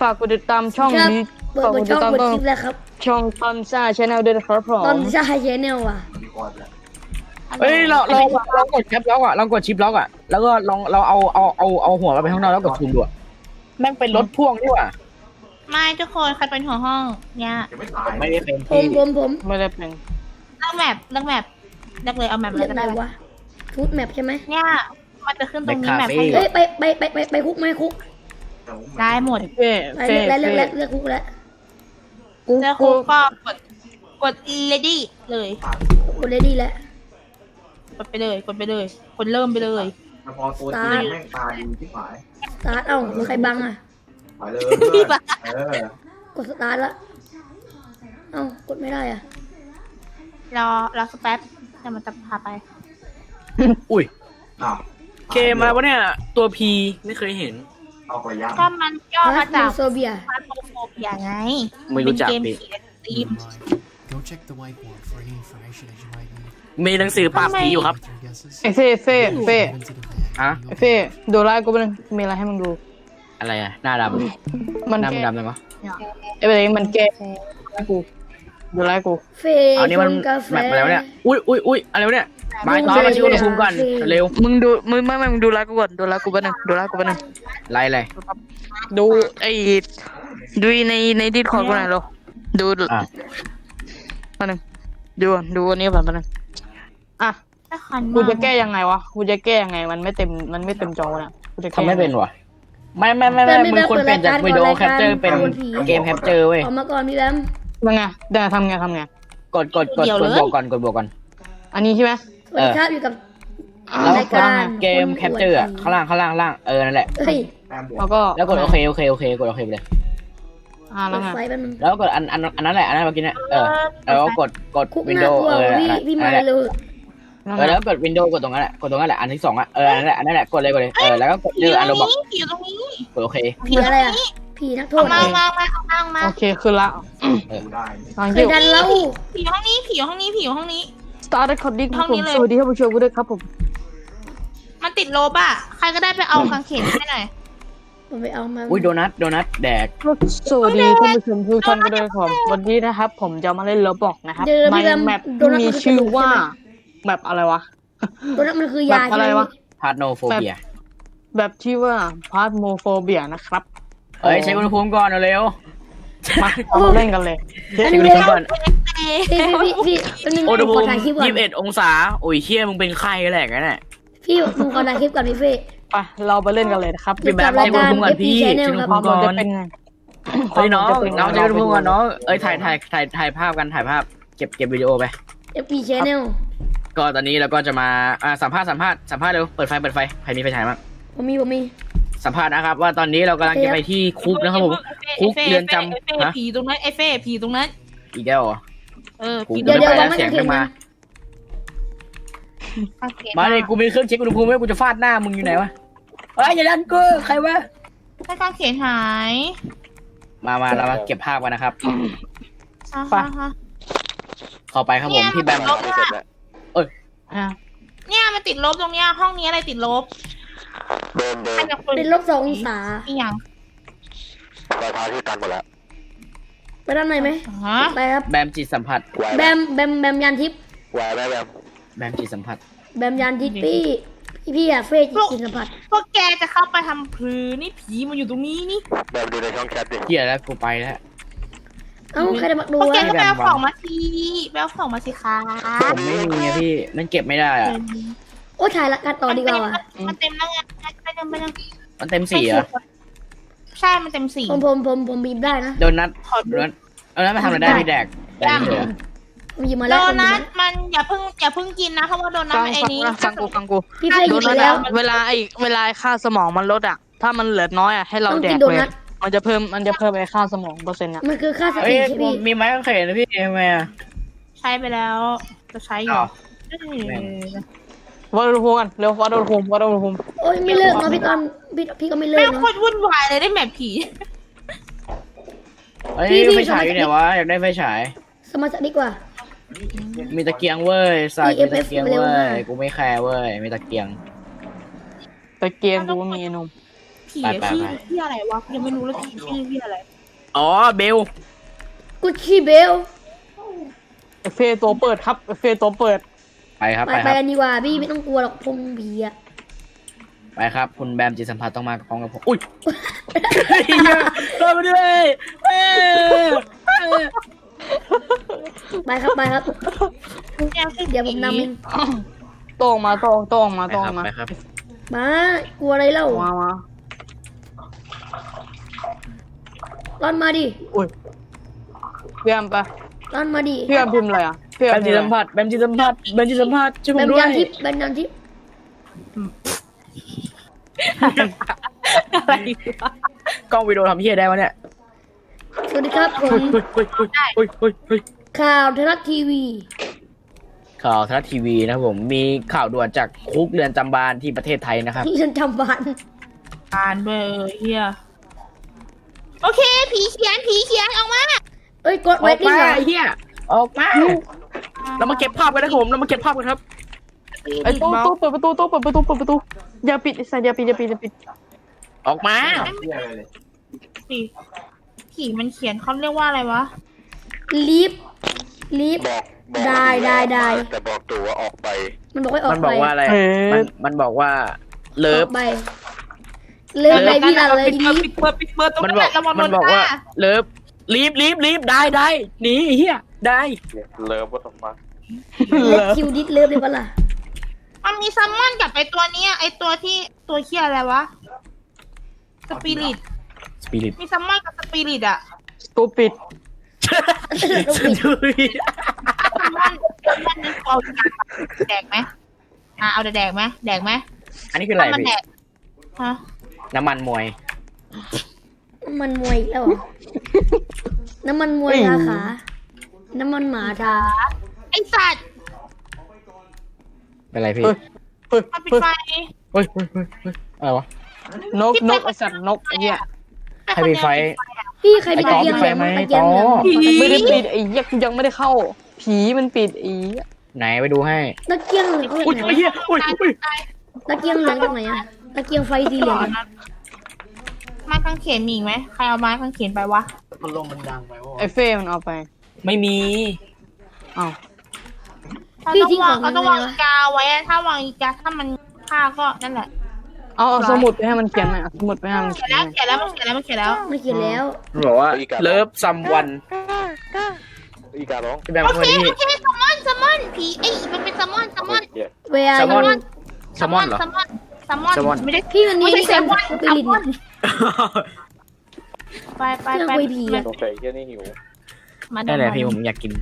ฝากกดติดตามช่องครับนี้เปิดฝากเปิกดดช่ติองดตามเปิดช่องคลิปแล้วครับช่องตอนซ่าชแนลด้วยนะครับผมตอนชายแนลอะเอ้ยเราเราเรากดแคปล็อกอะเรากดชิปล็อกอะแล้วก็ลองเราเอาเอาเอาเอาหัวเราไปข้างนอกแล้วกดซูมดูอะแม่งเป็นรถพ่วงนี่หว่าไม่ทุกคนใครเป็นหัวห้องเนี่ยผมไม่ได้เป็นผมพี่ผมผมไม่ได้เป็นเลือกแมปเลือกแมปเลือกเลยเอาแมปเลเรียยกก็อะไรได้วะฟูดแมปใช่ไหมเนี่ยมันจะขึ้นตรงนี้แมปให้เอ้ยไปไปไปไปไปคุกไหมคุก ได้หมดเฟ่ไปเฟ่เลือกแล้วเฟ่เลือกแล้วเลือกคุกแล้วกูแล้วกูคุณก็กดกด ready เลยกดเลยดีแล้ว กดไปเลยกดไปเลยกดเริ่มไปเลยแต่พอตัวจริงแม่งตาดีที่หายสตาร์ทเอ้าใครบังอะไปเลยเพื่อนเออกดสตาร์ทละเอ้ากดไม่ได้อะรอรอสักแป๊บเดี๋ยวมันจะพาไป อุ้ย อ้าวเคมาปะเนี่ย ตัวพีไม่เคยเห็น เอาไปย่างก็มันย่อมาพาจาก โซเบียฟาโตโฟเบียไงไม่รู้จักเป็นเกมพี่ผีในสตรีม Go check the whiteboard for any information that you might need. มีหนังสือปราบผีอยู่ครับ With your guesses, ไอเฟ่เฟ่เฟ่ dive into the bag. Hả? and ไอ you'll เฟ่ดูไลฟ์กูไปหนึ่งมีอะไรให้มึงดู อะไรอะหน้าดมันำหน้าแก้มันดำเลยวะ ไอ้ประเด็นมันแก้ให้กูดูไลฟ์กูเฟย์เอานี่มันชกาแฟ แมปมาแล้วเนี่ย อุ้ยอุ้ยอุ้ยอะไรวะเนี่ย มาต่อมาชิวอุณหภูมิก่อนเร็วมึงดูมึงไม่ไม่มึงดูไลฟ์กูก่อนดูไลฟ์กูไปหนึ่งดูไลฟ์กูไปหนึ่งไล่เลยดูไอ้ดูในในดิสคอร์ดกูหน่อยเหรอดูอะมาหนึ่งดูก่อนดูอันนี้ก่อนมาหนึ่งอะถ้าคันกูมากจะแก้ยังไงวะกูจะแก้ยังไงมันไม่เต็มมันไม่เต็มจอเนี่ยกูจะแก้ทำไม่เป็นวะไม่ไม่ไม่ไม่มึงควรเปลี่ยนจากวิดีโอแคปเจอร์เป็นเกมแคปเจอร์เว้ยออกมาก่อนพี่แบมยังไงเดี๋ยวทำไงทำไงกดกดกดกดบวกก่อนกดบวกก่อน อันนี้ใช่ไหม สวัสดีครับอยู่กับแล้วรายกดการเกมแคปเจอร์ข้างล่างข้างล่างล่างเออนั่นแหละเฮ้ยแต้มบวแล้กวก็แล้วกดโอเคโอเคโอเคกดโอเคไปเลยอ่าเปิแล้วดไงไฟแป๊บนึงแล้วกดอันอันอันนั้นแหละอันนั้นเมื่อกี้เนี่ยเออแล้วก็กดกดคุกวินนะโดกว์ลัวเออพี่นั่นพี่แหมาละเลยนั่นเออแหแล้ละวกดวินโดว์กดตรงนั้นแหละกดตรงนั้นแหละอันที่สองอะเอออันนั้นแหละอันนั้นแหละกดเลยกดเลยเออแล้วก็กดผีเลืตอกรอันงโรบอกนี้ผีอยู่ตรงนี้กดโอเคผีอะไรอะผีนักโทเอาษมามามาเอามามาโอเคขึ้นละดูได้ ทางเคเกี่ยยวดันเล่าผีอยู่ห้องนี้ผีอยู่ห้องนี้ผีอยู่ห้องนี้ start recording ครับห้ผองนี้มเลย สวัสดีท่านผู้ชมกูด้วยครับผมมันติดลบอะ ใครก็ได้ไปเอากางเขนให้หน่อย ผมไปเอามาอุ้ยโดนัทโดนัทแดก สวัสดีท่านผู้ชมทุกท่านก็ด้วยครับวันนี้นะครับ ผมจะมาเล่นโรบอกนะครับเดี๋ยวในพี่แบมแมปโดที่นัท มีมันคือชื่อกระดูกว่าใช่ไหมแบบอะไรวะตัวนั้นมันคือยาแบบอะไรใช่ไหมวะ พาร์โนโฟเบียแบบที่ว่าพาร์ m โมโฟเบียนะครับเอ้ยเช็คอุณหภูมิก่อนเร็ว มาเอามาเล่นกันเลยเช็คอุณหภูมิก่อนพี่พี่พี่พี่พี่อุณหผมภูขอมิถ่ายคลิปก่อนยี่สิบเอ็ดองศาโอ้ยเชี่ยมึงเป็นไข้แหละกันน่ะ พี่ผมขอถ่ายคลิปก่อนพี่เฟ่ไปเราไปเล่นกันเลยนะครับพี่แบมรายเช็คอุณการหภูมิก่อนพี่ FP เช็ค Channel อุณหครับภูความิมก่จะอนเป็นไงเฮ้ยน้องความจะป็น้องเช็คอุณหภูมิก่อนน้องเอ้ยถ่ายถ่ายถ่ายถ่ายภาพกันถ่ายภาพ เก็บเก็บวิดีโอไป เอฟพีชแนลก็ตอนนี้เราก็จะมาอ่าสัมภาษณ์สัมภาษณ์สัมภาษณ์เร็วเปิดไฟเปิดไฟใครมีไฟฉายบ้างผมมีผมมี สัมภาษณ์นะครับ ว่าตอนนี้เรากำลังจะไปที่คุกนะครับผม คุกเรือนจำไอ้เฟ่ฮะ ผีตรงนั้นไอ้เฟ่ผีตรงนั้น อีกแล้วเหรอเออกูผีตรเดี๋ยวงเดี๋ยวนั้นวางเสียงไม่ขึ้นมากางเขนมาเลยกูมีเครื่องเช็คอุณหภูมิไว้กูจะฟาดหน้ามึงอยู่ไหนวะเอ้ยอย่าดันกูใครวะให้กางเขนหายมามาเรามาเก็บภาพกันนะครับ อ่าไปฮะฮะเข้าไปครับผมพี่แบมเนี่ยมันติดลบอะอะเนี่ยมันติดลบตรงเนี้ยห้องนี้อะไรติดลบ ใครจะคุยเป็นลบสององศาอีหยังไปด้านในไหมฮะไปครับแบมจิตสัมผัสแบมแบมแบมยานทิพย์แบมจิตสัมผัส แบมยานทิพย์พี่พี่พี่อะเฟ่จิตสัมผัสพวกแกจะเข้าไปทำพลือนี่ผีมันอยู่ตรงนี้นี่เฮียแล้วกูไปแล้ว เอ้าใครจะมาดูพวกแกวะก็ไปเอาของมาทีไปเอาของมาสิคะผมไม่มีอะพี่ มันเก็บไม่ได้อะ โอ้ถ่ายละกันต่อดีกว่าว่ะมันเต็มแล้วไงไปเต็มไปเต็มมันเต็มสี่เหรอใช่ มันเต็มสี่ผมผมผมผมบีบได้นะโดนัทขอโดดูนัทเอานั้นมาทำอะไรได้พี่แดกแดกเฉยผมหยิบมาโดแล้วผมหยิบนัมาทมันอย่าเพิ่งอย่าเพิ่งกินนะเพราะว่าโดนัทฟังมันไอ้ฟังนี้นะฟังกูฟังกูพี่เฟ่หโดยิบนัมาทแล้วอะเวลาไอเวลาไอ้ค่าสมองมันลดอะ ถ้ามันเหลือน้อยอะให้เราต้องแดกิกนโดเลยนัทมันจะเพิ่มมันจะเพิ่มไอ้ค่าสมองเปอร์เซ็นต์อะมันคือค่าสเอ้ติยใช่ผมพี่มีไม้กางเขนนะพี่ทำไมอะใช้ไปแล้วจะใช้อยู่อ้า วเอ้ยแม่งวัดอุณหภูมิกันเร็ววัดอุณหภูมิวัดอุณหภูมิโอ้ยไม่เลิกเนาะพี่ตอนพี่พี่ก็ไม่เลิแม่กงเนาะโคตรวุ่นวายเลยได้แมปผี เอ้ยพี่พี่ไฟฉายอยู่ไหนวะอยากได้ไฟฉาย สมาธิดีกว่า มีตะเกียงเว้ยสาย EFF มีตะเกียงเร็วเว้มายกกูไม่แคร์เว้ยมีตะเกียง ตะเกียงกูมีไอ้หนมผีไปไปชื่อไป ที่อะไรวะยังไม่รู้เลยผีชื่อที่อะไรอ๋อเบลกุชชี่เบลเอฟเฟตัวเปิดครับเอฟเฟตัวเปิด ไปครับไปไปไปครับ กันดีกว่าพี่ไม่ต้องกลัวหรอกพงผีอะไปครับ คุณแบมจิตสัมผัสต้องมาพร้อมกับผมอุ้ยเหี้ยเริ่มไปด้วยเอ้ยไปครับไปครับเนี่ยคือเดี๋ยวผมนำเองโตออกมาโตออกโตออกมาไปโตอคอรับกมาไปครับมากลัวอะไรเล่ามามาร่อนมาดิอุ้ยพี่แอมไปร่อนมาดิพี่แอมพิมพ์อะไรอะ พี่แอแบมมพิจิมตพ์สัอะมไรผัสแบมจิตสัมผัสแบมจิตสัมผัสช่วยผแบมมด้วยยันทิพย์แบมยันทิพย์อะไรวะกล้องวิดีโอทำเฮียได้วะเนี่ยสวัสดีครับผมเฮ้ยเฮ้ยเฮ้ยเฮ้ยเฮ้ยเฮ้ยข่าวไทยรัฐทีวี ข่าวทรัฐทีวีนะครับผมมีข่าวด่วนจากคุกเรือนจำบานที่ประเทศไทยนะครับเรือนจำบานอ่านด้วยเออเฮียโอเค ผีเขียนผีเขียนออกมา เอ้ยกดอไว้อกนี่มาเหรอไอ้เฮียออกมา เรามาเก็บภาพกันนะครับผมเรามาเก็บภาพกันครับไอ้โตโตเปิดประตูโตเปิดประตูเปิดประตูอย่าปิดไอ้สัตว์อย่าปิดอย่าปิดอย่าปิดออกมาเหี้ยอะไรเลยผีผีมันเขียนเขาเรียกว่าอะไรวะลีฟลีฟบอกบอกได้ได้ได้ แต่บอกตัวว่าออกไป มันบอกให้ออกมันไปบอกว่าอะไรเอมันอมันบอกว่าเลิอฟ อกไปเลิฟไปพี่ละเลยปิดลีเปิดฟปิดเปิดปิดเปิดตรงมันนั้นบแหอกละระวังมันบอกว่าเลิฟรีบรีบรีบได้ได้หนีไอ้เฮีย ได้เลิฟว่าทำไมเล็กคิวดิสเลิฟเลยปะล่ะมันมีซัมมอนกับไอตัวเนี้ยไอตัวที่ตัวเคียอะไรวะสปิริตสปิริตมีซัมมอนกับสปิริตอะสตูปิดสตูดิซัมมอนซัมมอนนี่เอาแดกไหมอะเอาแต่แดกไหมแดกไหมอันนี้คืออะไรถ้ามันพี่แดกฮะน้ำมันมวย น้ำมันมวยอีกแล้วเหรอน้ำมันมวยทาขา น้ำมันหมาทาไอสัตว์เป็นไรพี่เฮ้ยเฮ้ยมันปิดเฮ้ยไฟเฮ้ยเฮ้ยเฮ้ยเฮ้ยอะไรวะ นกนกไอ้สัตว์นกไอ้เหี้ย ใครปิดไฟ พี่ใครมีไอ้ตะต่อเกียงเหลืองปิดไฟไหมตะเกียงเหลืองต่อไม่ได้ปิดไอ้เหี้ยกูยังไม่ได้เข้า ผีมันปิดไอ้เหี้ยไหนไปดูให้ ตะเกียงเหลืองอุ้ยจากไอ้ไหนเหี้ยอุ้ยอุ้ยตะเกียงเหลืองจากไหนอะตะเกียงไฟสีเหลืองอะไม้กางเขนมีอีกไหมใครเอาไม้กางเขนไปวะ มันลงมันดังไปว่าไอ้เฟ่มันเอาไป ไม่มี อ้าวเราต้องวางเราต้องวางอีกาไว้อะถ้าวางอีกาถ้ามันฆ่าก็นั่นแหละเอาเอาสมุดไปให้มันเขียนหน่อยเอาสมุดไปให้มันเขีเขียยนนหแล้น่วอยเขียนแล้วมันเขียนแล้วมันเขียนแล้วไม่เขียนแล้ว มันบอกว่าเลิฟซัมวันอีการ้องพี่แบมโอคนเคนี้ โอเคแซลมอนแซลมอนผีเอ้ยมันเป็นแซลมอนแซลมอนเหี้ย เวลาแซลมอนอยู่แซลมอนเหรอ แซลมอนแซลมอนแซลมอน ไม่ได้พี่มันมีไม่ใช่นี่แซกันลมอนสแซปิลริต มอนไปไปเครื่องไปคุยผีอะ สงสัยเหี้ยนี่หิว มาได้เลยพี่ผมอยากกิน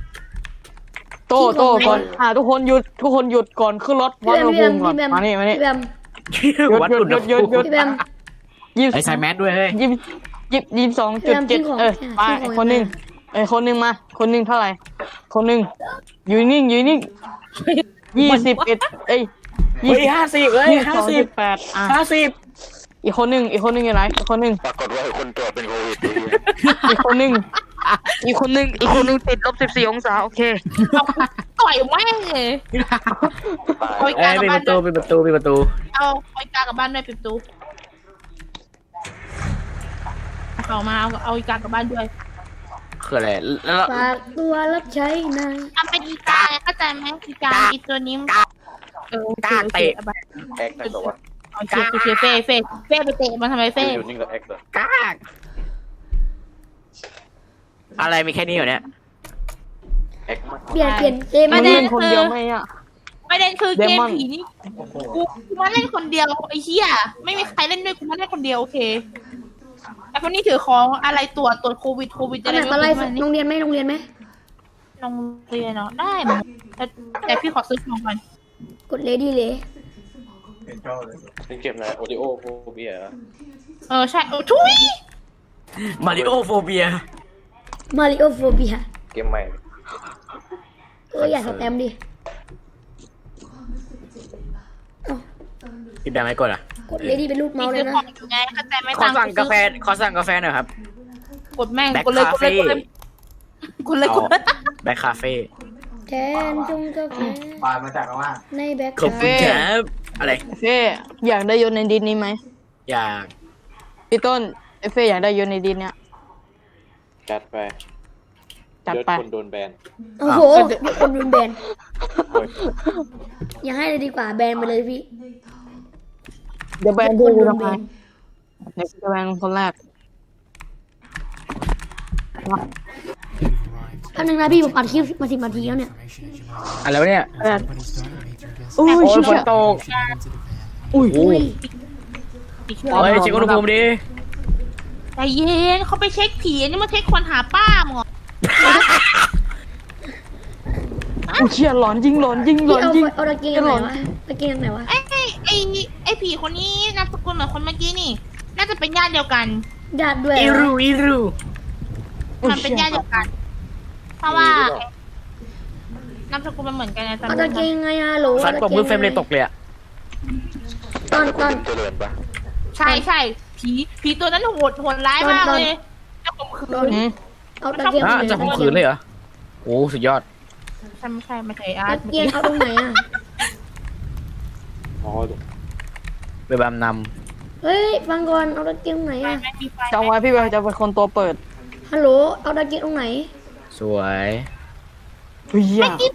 โตโตก่อนอ่าทุกคนหยุดทุกคนหยุดก่อนขึ้นรถวัดพี่แบอุมณหภูมิก่อนพี่แบมมานี่มานี่พี่แบมวัดอุณหหยุดหยุดหยุดหยุดภูมิพี่แบมยี่สิบไอ้ใส่แมสด้วยเฮ้ยยี่สิบยี่สิบยี่สิบสองจุดเจ็ดพยายามเออทิ้งไปของทิ้งของคนหนึ่งเอ้ยคนหนึ่งมา คนหนึ่งเท่าไหร่ คนหนึ่งอยู่นิ่งอยู่นิ่งยี่สิบเอ็ดเอ้ยเฮ้ยห้าสิบเฮ้ยยี่สิบห้าสองสิจุบดแปดอะห้าสิบอีกคนหนึ่งอีกคนหนึ่งอยู่ไหนอีกคนหนึ่งปรากฏว่าคนตรวจเป็นโควิดไอ้เหี้ยอีกคนหนึ่ง อีกคนหนึ่งอีกคนหนึ่งติดลบสิบสี่องศาโอเคต่อยแม่งเลยตายโอ้ยเอ้ยปิดประตูปิดประตูปิดประตูเอาเอาอีกากลับบ้านด้วยปิดประตูเอามาเอาเอาอีกากลับบ้านด้วยคืออะไรแล้วฝากตัวรับใช้นายทำเป็นอีกาไงเข้าใจไหมอีกาอีตัวนี้มันเออโอเคโอเคเอาไปแอคนะแต่ว่าโอเคโอเคเฟ่เฟ่เฟ่ไปเตะมันทำไมเฟ่อยู่นิ่งกับแอคเลยกาก อะไรมีแค่นี้เหรอเนี่ยแอคมากเปลี่ยนเปลี่ยนเกมมันไม่ได้เล่นคนเดียวไหมอะ ประเด็นคือเกม Demon ผีนี่กูกูมาเล่นคนเดียวไอ้เหี้ยไม่มีใครเล่นด้วยกูมาเล่นคนเดียวโอเคไอ้คนนี้ถือของอะไรตรวจตรวจโควิดโควิดอัอะนไรไหนมาไล่ม่รู้โรงเรียนไหมโรงเรียนไหมโรงเรียนเนาะได้หมดแต่แต่พี่ขอซื้อของก่อนกดเลดี้เลยเห็นชอบเลยเป็นเกมอะไรโอดิโอโฟเบียเออใช่โอ้ทุยมาริโอโฟเบีย มาริโอโฟเบียเกมใหม่เอออย่าสแตมป์ดิพี่แบมไม่กดอะกดเลดี้เป็นรูปมีเมาส์เลซื้ยอนะของอยู่ไงเข้าใจไหมขอสั่งกาแฟขอสั่งกาแฟหน่อยครับ กดแม่งแบ็คกดเลยคากดเลยเฟ่กดเลยกดเลยกดเลยแบ็คคาเฟ่แทนจงกาแฟปาดมาจากข้างล่างในแบ็คขอบคุณครับอะไรเฟ่อยากได้ยนต์ในดินนี้ไหมอยากพี่ต้นไอเฟยอยากได้ยูในดินเนี่ย จัดไปจัดเลือดไป คนโดนแบนโอ้โหมีคนรุนแบนอย่าให้เลยดีกว่าแบนไปเลยพี่เดี๋ยวแบนคดูนรุนทำแบไมนเดี๋ยวจะแบนคนแรกอันนึงนะพี่ผมอัดคลิปมาสิบนาทีแล้วเนี่ย Information as you might need. อะไรวะเนี่ยแบน Nobody's done a major investigation โอ้ยโอ้ยเชี่ฝนยตก into the van. อุ้ยอุ้ย เฮ้ยเช็คอุณหภูมิดิ ใจเย็นเขาไปเช็คผีอันนี่มาเช็คคนหาป้ามึงเหรออุ้ยเชี่ยหลอนจริงหลอนจริงหลพี่อนเอาจริง เอาตะเกียงไหนวะตะเกียงไหนวะไอ้ไอ้ไอ้ไอ้ผีคนนี้นามสกุลเหมือนคนเมื่อกี้นี่ น่าจะเป็นญาติเดียวกัน ญาติด้วยอีเหรรูออีรูมันเป็นญาติเดียวกัน เพราะว่านามสกุลมันเหมือนกันไงแต่เอาตะเกียงยังไงอะโหลฟันปกมือเฟรมเลยตกเลยอะตอนตอนเจริญปะใช่ใช่ ผีผีตัวนั้นโหดโหดร้ายมากเลยจะข่มขืนอืมเอาตะเกียงฮะไหนจะข่มขืนเลยเหรอโอ้สุดยอดใช่ไม่ใช่ไม่ใช่อาร์ตะตเกียงเอาตรงไหนอะอ๋อไปบำนเฮ้ยฟังก่อนเอาตะเกียงไหนไฟอะไม่มีไฟจำไว้พี่แบนจะเป็นคนตัวเปิดฮัลโหลเอาตะเกียงตรงไหนำสวยเฮ้ยเมื่อกี้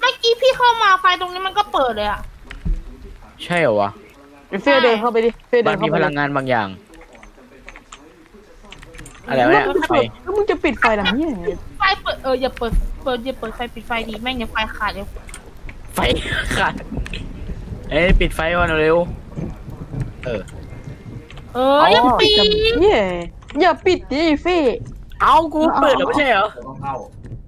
เมื่อกี้พี่เข้ามาไฟตรงนี้มันก็เปิดเลยอะใช่เหรอวะไอ เฟยเดินเข้าไปดิเฟยเดิมันนเข้ามีไปพลังงานบางอย่าง อะไรวะเนี่ยไฟแล้วมึงจะปิดไฟทำเหี้ยไงไฟเปิดเอออย่าเปิดเปิดอย่าเปิดไฟปิดไฟดีแม่งอย่าไฟขาดเลยไฟขาดเอ้ยปิดไฟก่อนเร็ว เออ เอออย่าปีดเหี้ยอย่าปิดดิไอ้เฟยเอากูเปิดแล้วไม่ใช่เหรอเดี๋ยวต้องเข้า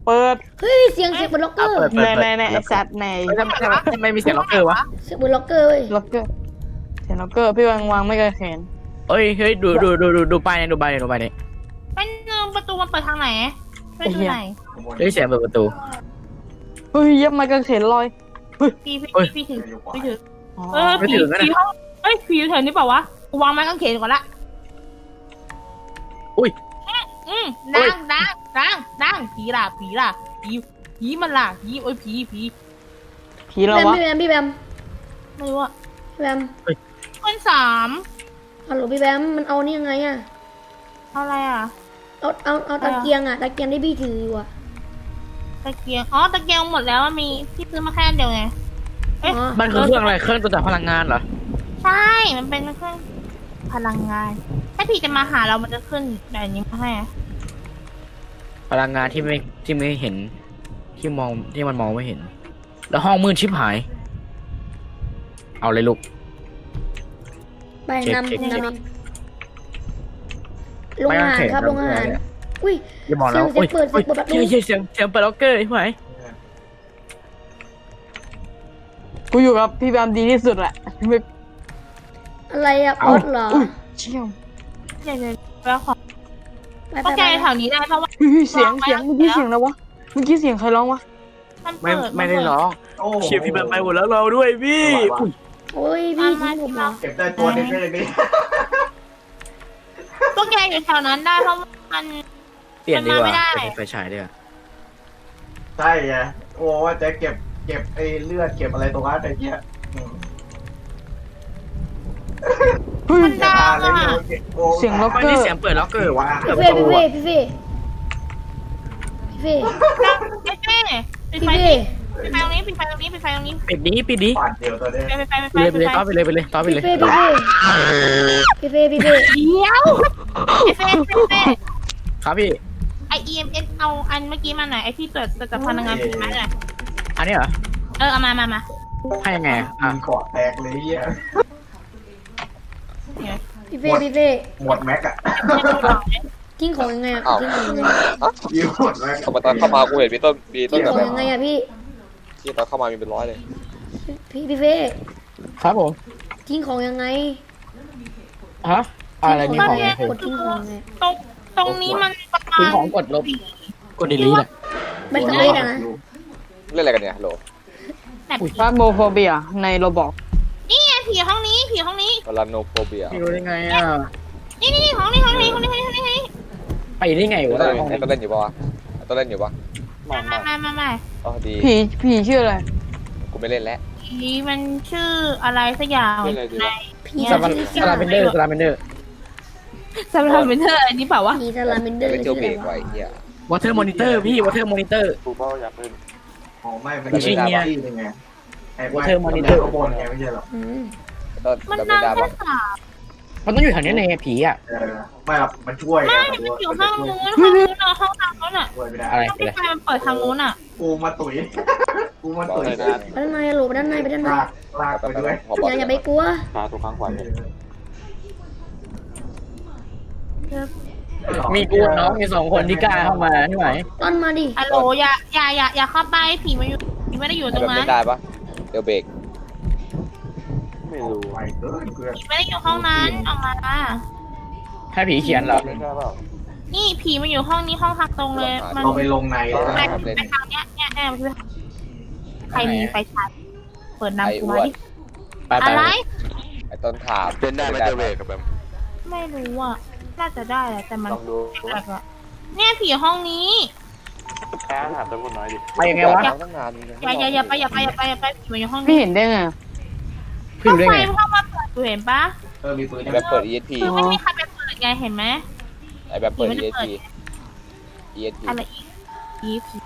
เปิดเฮ้ยเสียงเสียงบนล็อกเกอเอาร์ เปิดเปิดแน่เปิดแน่แน่ไอสัตว์แน่เฮ้ยทำไมทำไมทำไมมีเสียงล็อกเกอร์วะเสียงบนล็อกเกอร์เว้ยล็อกเกอร์เสียงล็อกเกอร์พี่วางวางไม่เกินแขนเฮ้ยเฮ้ยดูดูดูดูดูป้ายนี่ดูป้ายนี่ดูป้ายนี่เป็นหนึ่งประตูมันเปิดทางไหนไม่ดูไหนข้างบนเฮ้ยเสียงเปิดประตู เฮ้ยเย็บไม้กางเขนลอยพี่พี่เฮ้ยพี่ถือพี่ถืออ๋อเออไม่ผีถึงนะผีห้องเอ้ยผีอยู่แถวนี้เปล่าวะกูวางไม้กางเขนก่อนละอุ้ยอืมดังดังดังดังผีล่ะผีล่ะผีผีมันล่ะผีโอ้ยผีผีผีพี่เราแบมวะพี่แบมพี่แบมไม่รู้อะพี่แบม คนสามฮัลโหลพี่แบมมันเอานี่ยังไงอะเอาอะไรอะ เอาเอาเอาตะเกียงอะตะเกียงที่พี่ถืออยู่อะตะเกียง อ๋อ ตะเกียงหมดแล้วอะมีพี่ซื้อมาแค่อันเดียวไง เอ๊ะ อ๋อมันคือเครื่องอะไร เครื่องตัวจับพลังงานเหรอ ใช่ มันเป็นเครื่องพลังงาน ถ้าผีจะมาหาเรา มันจะขึ้นแบบนี้มาให้อะพลังงานที่ไม่ที่ไม่เห็น ที่มองที่มันมองไม่เห็น แล้วห้องมืดชิบหาย เอาเลยลูก ไปเช็คนำเช็คนำเช็คนำลงอาหารครับลงอาหารอุ้ยอย่าบอกแล้วเสียงเปิดเสียงเปิดประตูเฮ้ยเฮ้ยเสียงเสียงเปิดล็อกเกอร์ใช่ไหมกูอยู่กับพี่แบมดีที่สุดแหละไม่อะไรอะออสเหรอเชี่ยวเดี๋ยวเดี๋ยวแล้วขอไปก็ไปแกไปแถวนี้ได้เพราะว่าเฮ้ยเสียงเสียงเมื่อกี้เสียงแล้ววะเมื่อกี้เสียงใครร้องวะมันไม่เปิดไม่ได้นเปิร้องโอ้โหเชียร์พี่แบบไปหมดแล้วเราด้วยพี่อุ้ย โอ้ยพี่ทิ้งผมเหรอเก็บได้ตัวนึงก็ยังดีก็แกอยู่แถวนั้นได้เพราะว่ามัน เปลี่ยนดีกมันมาไม่ว่าได้เป็นไฟฉายดีกว่าใช่ไงโอ้ว่าจะเก็บเก็บไอ้เลือดเก็บอะไรตรงนั้นไอ้เหี้ยอืมเฮ้ยมันจะดัพางเลยอะเนี่ยโอ้เสียงล็อก ไม่ได้เสียงเปิดล็อกเกอร์วะเปิดปพี่ระเฟ่ตูพี่เฟ่อะพี่เฟ่พี่เฟ่ไอ้เฟ่ปิดพี่ไฟเฟ่ ปิดไฟตรงนี้ปิดไฟตรงนี้ปิดไฟตรงนี้ปิดนี้ปิดนี้ปาดเดียวตัวเนี้ยไปไปไปไปเลยไปเลยไปต่อไปเลยไปเลยต่อไปพี่เลยเฟ่พี่เฟ่พี่เฟ่พี่เฟ่เดี๋ยวไอ้เฟ่ไอ้เฟ่ครับพี่ไอ EMS เอาอันเมื่อกี้มาหน่อยไอที่ตรวจตรวจจับพลังงานผีมาหน่อยอันนี้เหรอเออเอามามามาให้ยังไงอะอะมีเกาะแตกเลยไอ้เหี้ยเนี่ยพี่เฟ่พี่เฟ่หมดแม็กอะทิ้งของยังไงอะทิ้งของยังไงยิวหมดแม็กเข้ามาตอนเข้ามากูเห็นมีต้นมีต้นทิ้งแบบของยังไงอะพี่ ที่ตอนเข้ามามีเป็นร้อยเลย พี่พี่เฟ่ครับผม ทิ้งของยังไงฮะ อะไรนี่ของทิ้กดทิ้งของยังไงตรงตรงนี้มันประมาทิ้งณของกดลบ กดดีลีทอะไม่สำเร็จอะนะ เล่นอะไรกันเนี่ยฮัลโหลแบบฟาโมโฟเบียในโรบอกนี่ไงผีห้องนี้ผีห้องนี้ วาลานโนโฟเบียไม่รู้ได้ไงอะ นี่นี่นี่ห้องนี้ห้องนี้ห้องนี้ห้องนี้ห้องนี้ห้องนี้ไปได้ไงวะไอ้ต้นเล่นอยู่ปะวะไอ้ต้นเล่นอยู่ปะมามามามามา อ๋อดี ผีผีชื่ออะไร กูไม่เล่นแล้ว ผีมันชื่ออะไรสักอย่างชื่ออะไรดีวะพี่สลาสลาเบนเดอร์สลาเบนเดอร์สำหรับเป็นเธออันนี้เปล่าวะผีสลาเมนเดอร์เล่นชื่เจ้าอเบอะไรรกวะไว้เฮียวอเตอร์มอนิเตอร์พี่วอเตอร์มอนิเตอร์อ๋อไม่มันไม่ใช่เงี้ยที่นึงไงไอ้ Water monitor ข้างบนไงไม่ใช่หรออืมต้นมันเราไม่นั่งได้แค่ปะสามมันต้องอยู่แถวนี้ในผีอะ เออไม่หรอกมันช่วยไงไม่มันมันช่วยอยู่ห้องนู้นห้องนู้นอะห้องทางนู้นอะช่วยไม่ได้อะไร ห้องที่ไฟมันเปิดทางนู้นอะ กูมาตุ๋ยกูมาบอกตุ๋ยเลยนะไปด้านในโหลไปด้านในไปด้านในลากลากไปด้วยขอบอกอย่าอย่าไปกลัวมีกูน้องมีสองคนที่กล้าเข้ามาใช่ไหมต้นมาดิฮัลโหลอย่าอย่าอย่าอย่าเข้าไปผีมันอยู่ผีไม่ได้อยู่ตรงแบบนั้ไม่นได้ปะเจ้าเบรกไปเกินเพื่อนผีไม่ได้อยู่ห้องนั้นออกมา ให้ผีเขียนเหรอ นี่ผีมันอยู่ห้องนี้ห้องทางตรงเลย มันเราไปลงในไปไปทางเนี้ยเนี้ยเนี้ยมันคือใครมีไฟฉายเปิดนำกูมาดิไปไปอะไร ไอ้ต้นถามเป็นได้ไหมเจอเบรกกับแบบไม่รู้อะ น่าจะได้แหละแต่มันแปลกอะเนี่ยผีห้องนี้ แพ้ถามตำรวจน้อยดิ ไปยังไงวะ ตั้งนานอย่าอย่าอย่าไปอย่าไปอย่าไปอย่าไปผีมันอยู่ห้องพี่นี้เห็นได้ไงพี่รู้ได้ไฟไงเข้ามาเปิดกูเห็นปะเออมีปืนไอ้แบบเปิด ESP คือไม่มีใครไปเปิดไงเห็นไหม ไอ้แบบเปิด ESP ESP อะไรอีกอีผี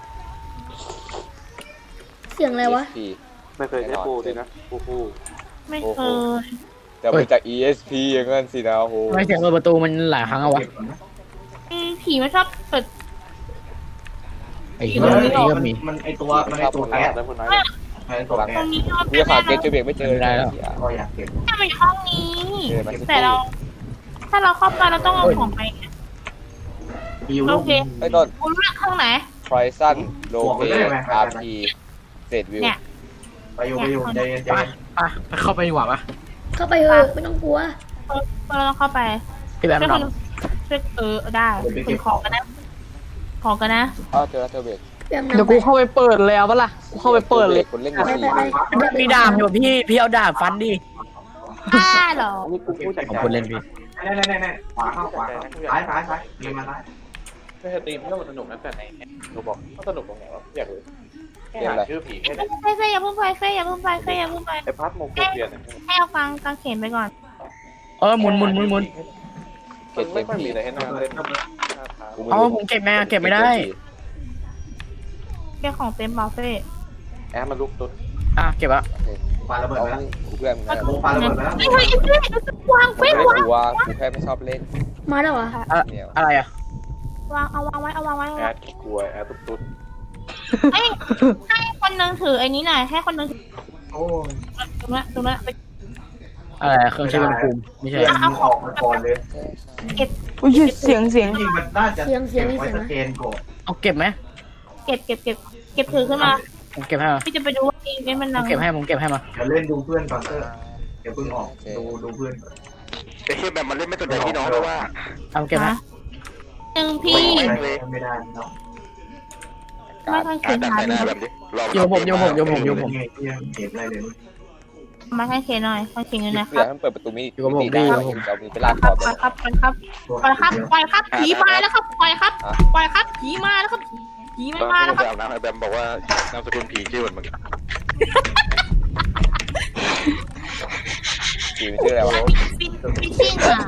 เสียงอะไรวะ ESP ไม่เคยใช้ปูดินะปูปูไม่เคยจะไปจาก ESP อย่างนั้นสินะโอ้โหทำไมเสียงเปิดประตูมันหลายครั้งอะวะอืมผีมันชอบเปิด ไอ้เหี้ยนี่ก็มี มันไอตัวมันไอตัวแก๊สตำรวจน้อยไอตัวตรแก๊งสนี้ชอบกูจะหาเกตเจ้าเบรกไม่เจอไม่ได้แล้ว ก็อยากเก็บแต่มันอยู่ห้องนี้ เจอมันแต่เรา ถ้าเราเข้าไปเราต้องเอาของไป บิวโอเค ไอ้ต้นกูรู้ละเครื่องไหนไฟสั้นโลเ RP เศษวิว เนี่ย ไปอยู่ไปอยู่ใจเย็นใจไปเย็นไปเข้าไปดีกว่าปะเข้าไปเถอะไม่ต้องกลัว เออเราต้องเข้าไปพี่แบมช่วยนคอนนช่วยเออได้คุณของกันนะ ของกันนะอ้าวเจอแล้วเจ้าเบรกแบบเดี๋ยวกูเข้าไปเปิดเลยเอาปะล่ะกูเข้าไปเปิดเลยคนเล่นไปกันไปสี่ไปมีดาบอยู่พี่พี่เอาดาบฟันดิบ้าเหรอ นี่กูพูดจากผมคนเล่นพี่แน่แน่แน่แน่ขวาเข้าขวาซ้ายซ้ายซ้ายเรียนมาซ้าย ไม่ใช่ตีมก็สนุกนะแต่ในกูบอกก็สนุกตรงไหนวะอยากรู้แค่หาชื่อผีแค่นี้เฟยเฟยอย่าเพิ่งไปเฟยอย่าเพิ่งไปเฟยอย่าเพิ่งไปไอ้พัดโมกเรียนให้เอากางกางเขนไปก่อน เออหมุนหมุนหมุนหมุนเก็บไม่ค่อยมีอะไรให้นั่งเล่นเอาผมเก็บแม่เก็บไม่ได้แกของเต็มบอเฟยแอมมันลุกตุ๊ดอะเก็บอะปาระเบิดไปแล้วเพื่อนนะโอ้ปาระเบิดไปแล้วเฮ้ยเฮ้ยเฟยวางเฟ้วางกูแค่ไม่ชอบเล่นมาแล้วเหรอเนี่ยอะไรอะ วางเอาวางไว้เอาวางไว้แอดกลัวแอดตุ๊ดตุ๊ดเอ้ยให้คนนึงถือไอ้นี้หน่อยให้คนนึงถือโอ้ตรงนั้นตรงนั้นไปอะไรเครื่องใช้อุณหภูมิไม่ใช่ เพื่อนมึงออกมาก่อนเลยอุ้ยเสียงเสียงจริงมันน่าจะไว้สแกนก่อนเอาเก็บไหมเก็บเก็บเก็บเก็บถือขึ้นมาผมเก็บให้มาพี่จะไปดูว่าอีเวนต์มันผนัมงเก็บให้ผมเก็บให้มาเดี๋ยวเล่นดูเพื่อนก่อนเตอร์เดี๋ยวเพิ่งออกดูดูเพื่อนไอ้เชี่ยแบบมันเล่นไม่สนใจพี่น้องเลยว่าเอาเก็บให้นะ หนึ่งพี่ ไม่ได้เนาะไม่ทันเขียนดักหาใส่หดูน้าแบบนี้โยมผมโยมผมโยมผมโยมผมเห็นอะไรเลย มาทันเขียนหน่อยทันเขียนอยู่นะคอยารักบให้เปิดประตูมิอยู่กับผมมิติได้อยู่กับผมจะมีไปลากคครัอบไปครับครับปล่อยครับปล่อยครับผีมาแล้วครับปล่อยครับปล่อยครับผีมาแล้วครับผีไม่ตอนมาที่แล้วลงคไปรับอาบน้ำไอ้แบมบอกว่านามสกุลผีชื่อเหมือนมึง ผีมันชื่ออะไรวะฟินชชิ่งอะ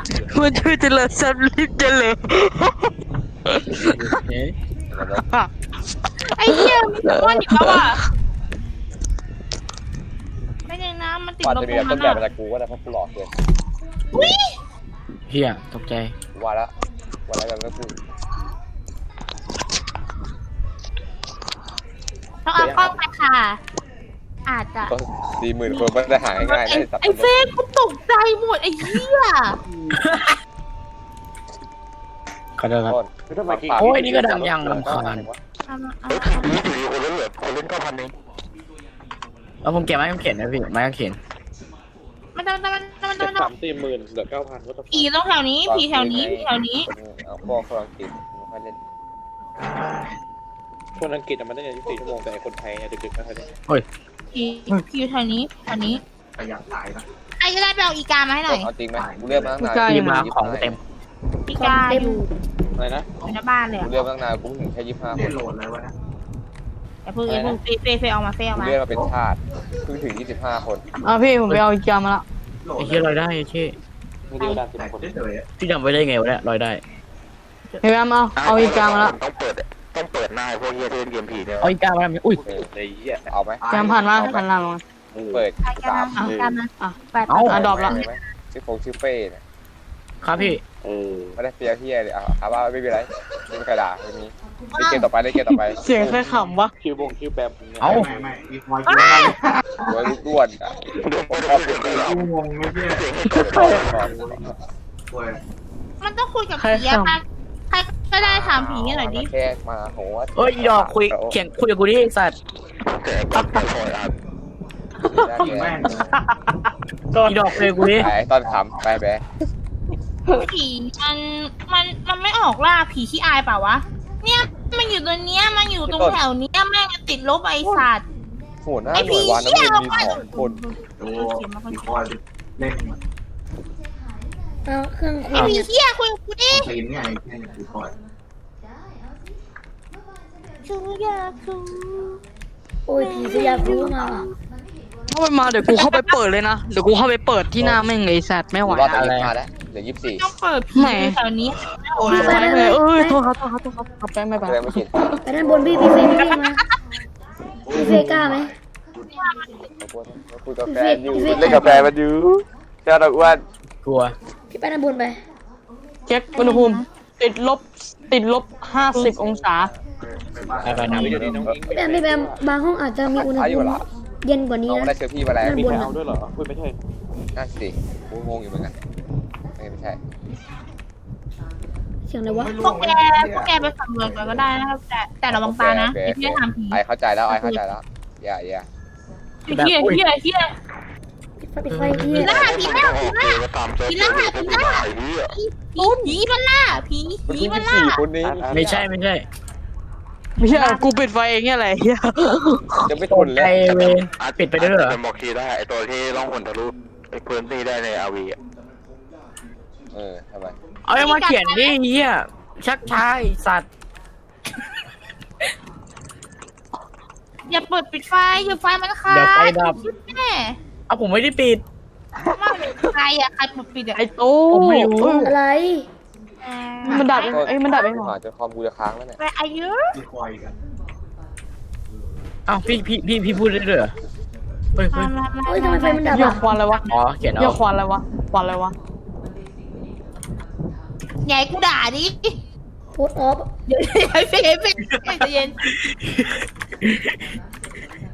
มันช่วยเจริญซับลิฟเจริญเอ๊ะไอ้เหี้ยมีแต่ก้อนอีกแล้วอะไม่ได้นะมันติดว่าลบจะตมีรงต้นแบบอะมาจากกูก็ได้เพราะกูหลอกเลยอุ้ยเฮียตกใจว่าล้วว่าล้วกันก็คือต้องเอากล้องไปค่ะ อาจจะก็สี่หมื่นคนมันจะหายง่ายไอ้ได้สัตว์ไอ้เฟกกูตกใจหมดไอ้เหี้ยก็ได้ครับต้นคือทำไมคิดโอ้ยนี่ก็ดังยังรำคาญ เอามาเอาเฮ้ยมาผีผีคนเล่นเหลือคนเล่นเก้าพันเองแล้วผมเก็บไม้กางเขนนะพี่ไม้กางเขนมันมันมันมันมันมันสามสี่หมื่นเหลือเก้าพันก็ต้องผีตรงแถวนี้ผีแถวนี้ผีแถวนี้เอาพวกฝรั่งกินไม่ค่อยเล่นคนอังกฤษมันได้ยี่สิบสี่ชั่วโมงแต่คนไทยเนี่ยดึกๆนะครับเนี่ย ผีผีอยู่แถวนี้แถวนี้ขยับตายนะไอ้จะได้ไปเอาอีกามาให้หน่อยเอาจริงไหมกูเรียกมาตั้งนานพี่มาของเต็มอีกาอยู่อะไรนะอยู่ในบ้านเลยกูอะเรียกมาตั้งนานกูถึงแค่ยี่สิบห้าคเล่นนโหลดอะไรวะนะอย่าเพิ่งอย่าเพิ่งเฟยเฟยเฟยเอามาเฟยเอากูมาเรียกมาเป็นชาติเพิ่งถึงยี่สิบห้าคนอะพี่ผมไปเอาอีกามาละโหลดไอ้เฮียลอยได้ไอ้เช่ไม่ได้ดันสิบแตกคนเฉยๆอะพี่จำไว้ได้ไงวะเนี่ยลอยได้เฮ้ยแอมเอาเอาอีกามาแล้วต้องเปิด ต้องเปิดหน้าให้พวกเฮียที่เล่นเกมผีเนี่ยเอาอีกามาทำไมอุ้ยเออไอ้เหี้ยเอาไหมแอมผ่านมาผ่านหน้าลงมาเปิดใครกันสามนะกันนะอะแปดเอา อะดรอปละได้ไหมชื่อโฟงชื่อเป้เนี่ยครับพี่ เออไม่ได้เฟียเฮียเลยอะถามว่าไม่มีอะไรไม่มีกระดาษไม่มีเล่นเกมต่อไปเล่นเกมต่อไปเสียงใครขำวะคิวบงคิวแบมเนี่ยเอา ไม่ไม่มีคอยกินอะไรหัวลูกด้วนอะกูงงไม่เชื่อเว้ยมันต้องคุยกับผีอะใครใคร ก็ได้ถามผีให้หน่อยดิแค่มาโหเอ้ยอีดอกคุยเขียนคุยกับกูดิไอ้สัตว์จริงแม่งอีดอกคุยกับกูดิไอ้ตอนขำไปแบะผีมันมันมันไม่ออกล่าผีขี้อายเปล่าวะ เนี่ยมันอยู่ตรงเนี้ยมันอยู่ตรงแถวเนี้ยแม่งจะติดลบไอ้สัตว์โหหน้าหน่วยวันนั้นมีสองคนดูมีคอยเล่นเอาเครื่องคุไอ้ยผีเหี้ยคุยกับกูดิ ตีนไงแค่มีคอยชูยาคูโอ้ยผีสยาคูมาว่ะถ้ามันมาเดี๋ยวกูเข้าไปเปิดเลยนะ เดี๋ยวกูเข้าไปเปิดที่หน้าแม่งไอ้สัตว์ไม่ไหวรอบนะนี้มาแล้วเหลือยี่สิบสี่ต้องเปิดผีไหนแถวนี้โอ้ยไปเลยเอ้ยโทษครับโทษครับโทษครับครับไปไม่ไปแสดงไม่ผิดไปด้านบนพี่พี่เฟย์พี่มาพี่เฟย์กล้าไหมคุยกับแฟนอยู่เล่นกับแฟนมันอยู่เจ้าดอกอ้วนกลัวพี่ไปด้านบนไป เช็คอุณหภูมิติดลบติดลบห้าสิบองศา ไปไปน้ำไปดูดิน้องอิงพี่แบมพี่แบมบางห้องอาจจะมีอุณหภูมิเย็นกว่านี้น้องนะ ได้เชื้อพี่มาแล้วด้านมีบนใครนะเอาด้วยเหรอคุยไม่ใช่นั่นสิกูงงอยู่เหมือนกันไม่ไม่ใช่เสียงอะไรวะพวกแกพวกแกไปสำรวจก่อนก็ได้นะครับ แต่แต่ระวังตานะไอ้ที่ถามผีไอเข้าใจแล้วไอเข้าใจแล้วอย่าอย่าเฮียเฮียเฮียปิดไฟปิดไฟพี่ผีล่าผีล่าผีล่าก็ตามเจอผีล่าผีล่าไอ้เหี้ยผีผีมันล่าผีมันผีเพิ่งมันล่าสี่คนนี้ไม่ใช่ไม่ใช่ ไม่ใช่กูปิดไฟเองเนี่ยแหละเฮียจะไม่ทนแล้ไอวเวนปิดไปด้วยเหรอเป็นบอกคีได้ไอตัวที่ล่องหนทะลุไอพื้นที่ได้ในอาวีอะเออทำไมเอายังมาเขียนดิเฮียชักช้าไอ้สัตว์อย่าเปิดปิดไฟอย่าไฟมันขาดเดี๋ยวไฟดับแม่เอาผมไม่ได้ปิดไม่ใครอะใครเปิดปิดอะไอ้ตู้ผมไม่รู้เอ้ยอะไร มันดับเองเอ้ยมันดับเองเหรอหาจนคอมกูจะค้างแล้วเนี่ยไปอายุมีคอยกันอ้าวพี่พี่พี่พี่พูดได้ด้วยเหรอเฮ้ยเฮ้ยเฮ้ยทำไมไฟมันดับเหี้ยอะควันอะไรวะอ๋อเขียนเหี้ยเอาควันอะไรวะควันอะไรวะใหญ่กูด่าดิโพสต์ออฟเดี๋ยวไอ้เฟย์เฟย์เฟย์ใจเย็น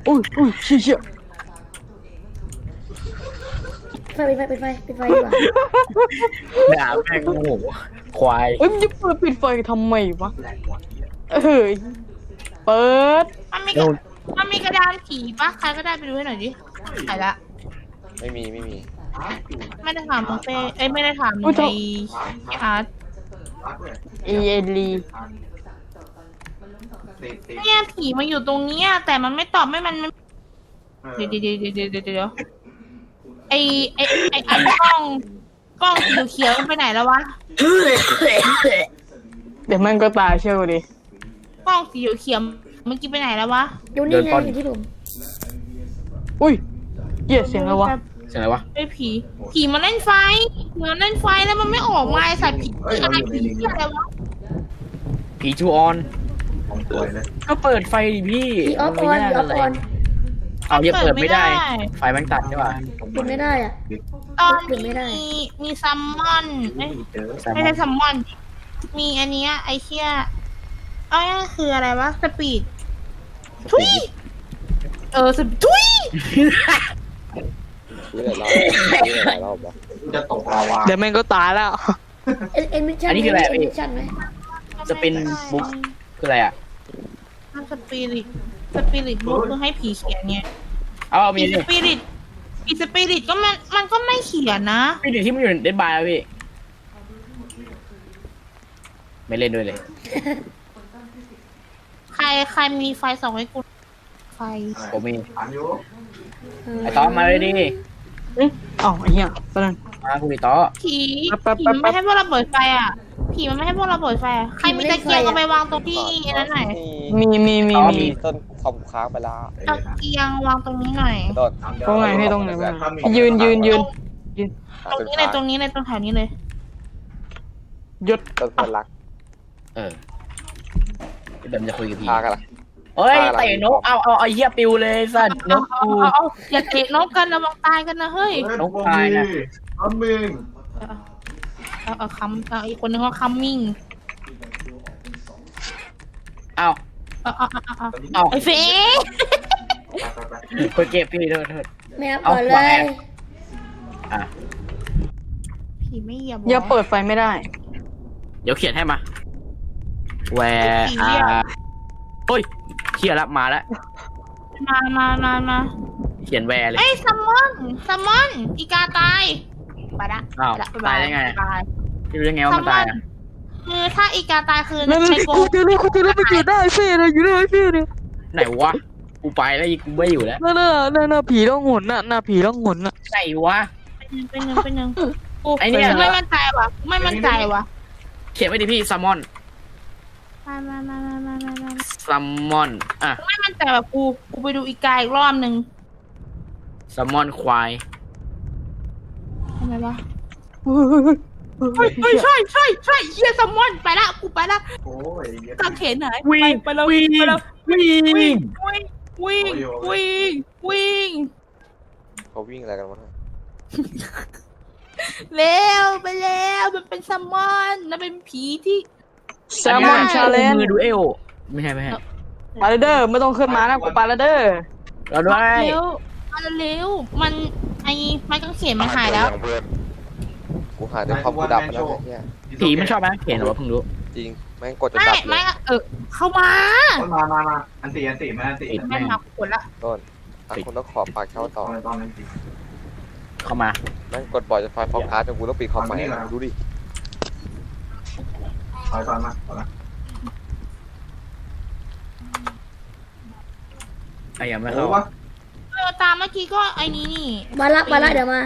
อุ้ยอุ้ยเชี่ยเชี่ย ไฟปิดไฟปิดไฟปิดไฟดีกว่าด่าแม่งโอ้โหควายเอ้ยมันจะเปิดปิดไฟทำไมวะแหลกหัวเอ้ยเปิดมันมีเดี๋ยวมันมีกระดานผีปะใครก็ได้ไปดูให้หน่อยดิใครละไม่มีไม่มีไม่ได้ถามมึงเฟย์เอ้ยไม่ได้ถามมึงไอ้ไอ้อาร์ตรักเลยเอเอลีติดติดเนี่ยผีมันอยู่ตรงเนี้ยแต่มันไม่ตอบไม่มันไม่เออเดี๋ยวเดี๋ยวเดี๋ยวเดี๋ยวเดี๋ยวเดี๋ยว ไอไอไอไอกล้องกล้องสีเขียวๆมันไปไหนแล้ววะเดี๋ยวมันก็ตายเชื่อกูดิกล้องสีเขียวๆเมื่อกี้ไปไหนแล้ววะอยู่นี่ไงอยู่ที่ผมอุ้ยเหี้ยเสียงอะไรวะเสียงอะไรวะไอผีผีมันเล่นไฟผีมันเล่นไฟแล้วมันไม่ออกมาไอสัตว์ผีอะไรผีที่อะไรวะผีจูออน ของตัวเลยก็เปิดไฟดิพี่ผีออฟออนไม่ผีออฟได้ออน เอาอย่าเปิดไม่ได้ ไฟแม่งตัดใช่ป่ะปิดไม่ได้อะตอนปิดไม่ได้ มีมีซัมมอนเอ้ยเจอไม่ใช่ซัมมอน มีอันเนี้ยไอเชี่ยเอ้ยคืออะไรวะ สปีด ทุย เออสปีดทุยนี่หลายรอบนี่หลายรอบวะจะตกลาวาเดี๋ยวมันก็ตายแล้วเอ็นเอ็นมิชชั่นอันนี้คืออะไรเอ็นพี่มิชชั่นไหมสปินบุ๊กคืออะไรอะสปิริต สปิริตบุ๊กคือให้ผีเขียนไงเอาเอามีผีสนี่ปิริตผีสปิริตก็มันมันก็ไม่เขียนนะ พี่หนึ่งที่มันอยู่ในเดนบายอะพี่ ไม่เล่นด้วยเลย ใครใครมีไฟส่องให้กูไฟผมมีอันอยู่เออไอ้ต้อมมาเลยดิอื้ออ้าวไอ้เหี้ยตอนนั้น มาคุยต้อผีแป๊บผีแป๊บมันไม่ให้พวกเราเปิดไฟอะผีมันไม่ให้พวกเราเปิดไฟอะใครมีตะเกียงเอาไปวางตรงที่นั้นหน่อยมีมีมีมีต้นคอมค้างไปแล้วตะเกียงวางตรงนี้หน่อย ต้นตรงไหนพี่ตรงไหนบ้างถ้ามียืนยืนยืนตรงนี้เลยตรงนี้เลยตรงแถวนี้เลยหยุดต้นเพื่อนรักเออเดี๋ยวมันจะคุยกับพี่พากันละ เฮ้ยพาอะไร เตะนกเอาเอาไอ้เหี้ยปิวเลยสัตว์นเอากเอากูเอาเอาอย่าเตะนกกันระวังตายกันนะเฮ้ยเฮ้ยน้องพวกชายมีน่ะ น้องมึงเอาเอาคำเอาอีกคนนึงเขาคัมมิ่งเอาเอาเอาเอาเอาเอาไอ้เฟยไปไปไปเก็บพี่โทษโทษ ไม่เอาเอาก่อนเลวางไงยอะ ผีไม่เหยียบอย่าเปิดไฟไม่ได้ เดี๋ยวเขียนให้มา แวร์ผีอาอะเฮ้ยเขียนละมาแล้ว มามามามาเขียนแวร์เลย เอ้ยซัมมอนซัมมอนอีกาตาย ไปละอ้าวปละตายได้ไงตายพี่รู้ได้ไงว่ามันตายอะคือถ้าอีกาตายคือนั่นใช้โกกูจะรู้กูจะรู้ไปอยู่ได้เฟ่เลยอยู่ได้เฟ่เลยไหนวะ กูไปแล้วอีกกูไม่อยู่แล้วนั่นน่ะนั่นน่ะผีต้องหนน่ะน่ะผีต้องหนน่ะ ไหนวะ เป็นหนึ่งเป็นหนึ่งกูไอ้เนี่ยกูไม่มั่นใจว่ะกูไม่มั่นใจว่ะเขียนไว้ดิพี่ซัมมอนมามามามามามามาซัมมอนอะกูไม่มั่นใจว่ะกูกูไปดูอีกาอีกรอบหนึ่งซัมมอนควาย ทำไมวะเฮ้ยเฮ้ยใช่ใช่ใช่เฮียซัมมอนไปละกูไปละโอ้ยเหี้ยกางเขนไหนวิ่งไปแล้ววิ่งไปแล้ววิ่วิ่งงวิ่งวิ่งวิ่งวิ่งเขาวิ่งอะไรกันวะเร็วไปแล้วมันเป็นซัมมอนนั่นเป็นผีที่ แซลมอนชาเลนมือดูเอลไม่ใช่ไม่ใช่ไปแล้วเด้อไม่ต้องขึ้นมานะกูไปแล้วเด้อเราด้วย เร็วมาเร็วมัน ไอ้ไม้กางเขนมันหายแล้ว เพื่อนกูหาแต่ความกูดับมาแล้วเนี่ยผีมันชอบไหมเขียนหรอวะเพิ่งรู้จริงแม่งกดจะไม่ดับเลไม่ยเออเข้ามาต้นมามามาอันตีอันตีมาอันตีติดแม่มาผลละต้นอะคุณต้องขอปากเช่าต่อตอนตอนอันตี เข้ามา แม่งกดบ่อยจะไฟฟอกพาร์ทจนกูต้องปิดคอมใหม่นะดูดิตอนตอนมาตอนมาไอ้ยังไม่โอ้เข้าวะ เออตามเมื่อกี้ก็ไอ้นี้นี่ มาละมาละเดี๋ยวมา